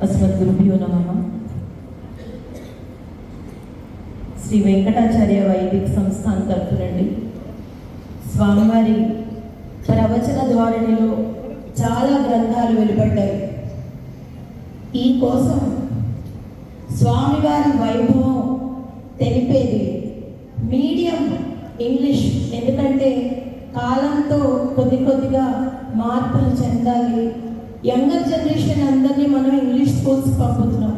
గురుభ్యో నమ. శ్రీ వెంకటాచార్య వైదిక సంస్థాన్ తరఫునండి స్వామివారి ప్రవచన ధోరణిలో చాలా గ్రంథాలు వెలువడ్డాయి. ఈ కోసం స్వామివారి వైభవం తెలిపేది మీడియం ఇంగ్లీష్. ఎందుకంటే కాలంతో కొద్ది కొద్దిగా మార్పులు చెందాలి. యంగర్ జనరేషన్ ఇంగ్లీష్ పంపుతున్నాం.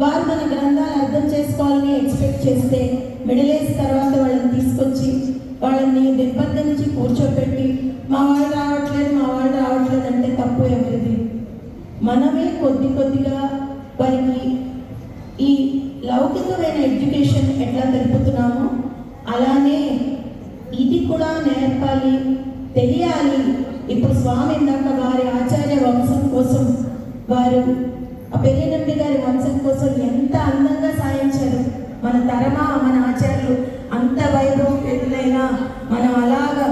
వారు మన గ్రంథాలు అర్థం చేసుకోవాలని ఎక్స్పెక్ట్ చేస్తే మిడిల్ ఏజ్ తర్వాత వాళ్ళని తీసుకొచ్చి వాళ్ళని నిర్బంధించి కూర్చోపెట్టి మా వాళ్ళు రావట్లేదు మా వాళ్ళు రావట్లేదు అంటే తప్పు ఎవరిది మనమే కొద్ది కొద్దిగా వారికి ఈ లౌకికమైన ఎడ్యుకేషన్ ఎట్లా తెలుపుతున్నామో అలానే ఇది కూడా నేర్పాలి తెలియాలి. ఇప్పుడు స్వామి ఇందాక వారి ఆచార్య వంశం కోసం వారు ఆ పెళ్ళినంబి గారి వంశం కోసం ఎంత అందంగా సాయించారు మన తరమా మన ఆచార్యులు అంత వైభవం పెళ్ళైనా మనం అలాగా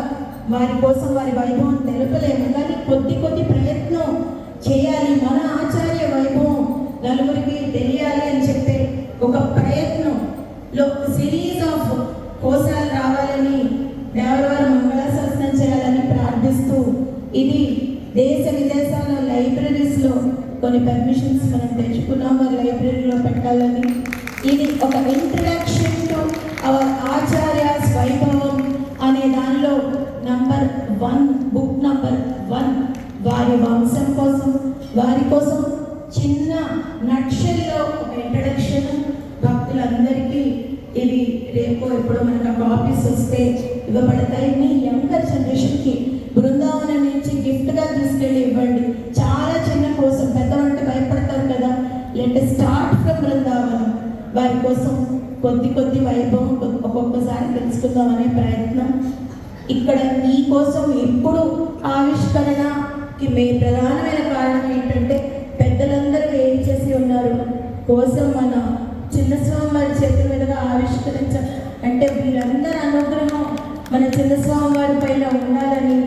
వారి కోసం వారి వైభవం తెలుపలేము. కానీ కొద్ది కొద్ది ప్రయత్నం చేయాలి. మన ఆచార్య వైభవం నలుగురికి తెలియాలి అని చెప్పే ఒక ప్రయత్నంలో సిరీస్ ఆఫ్ కోసాలు రావాలని కొన్ని పర్మిషన్స్ మనం తెచ్చుకున్నాం మరి లైబ్రరీలో పెట్టాలని. ఇది ఒక ఇంట్రడక్షన్ టు అవర్ ఆచార్య వైభవం అనే దానిలో number one book number one వారి వంశం కోసం వారి కోసం చిన్న నక్షల్లో ఒక ఇంట్రడక్షన్ భక్తులందరికీ ఇది రేపు ఎప్పుడో మనకు కాపీస్ వస్తే ఇవ్వబడతాయి. మీ యంగర్ జనరేషన్కి కొద్ది కొద్ది వైభవం ఒక్కొక్కసారి తెలుసుకుందాం అనే ప్రయత్నం. ఇక్కడ మీ కోసం ఎప్పుడు ఆవిష్కరణకి మే ప్రధానమైన కారణం ఏంటంటే పెద్దలందరూ ఏం చేసి ఉన్నారు? కోసం మన చిన్నస్వామి వారి చేతుల మీదుగా ఆవిష్కరించ అంటే వీరందరి అనుగ్రహం మన చిన్నస్వామి వారి పైన ఉండాలని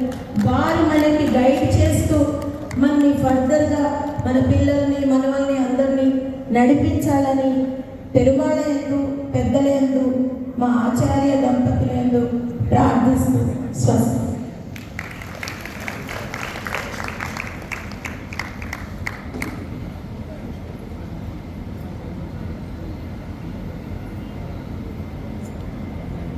వారు మనకి గైడ్ చేస్తూ మనని ఫర్దర్గా మన పిల్లల్ని మనవల్ని అందరినీ నడిపించాలని పెరుమాళ ఎందు పెద్దల ఎందు మా ఆచార్య దంపతుల ఎందు ప్రార్థిస్తూ స్వస్తి.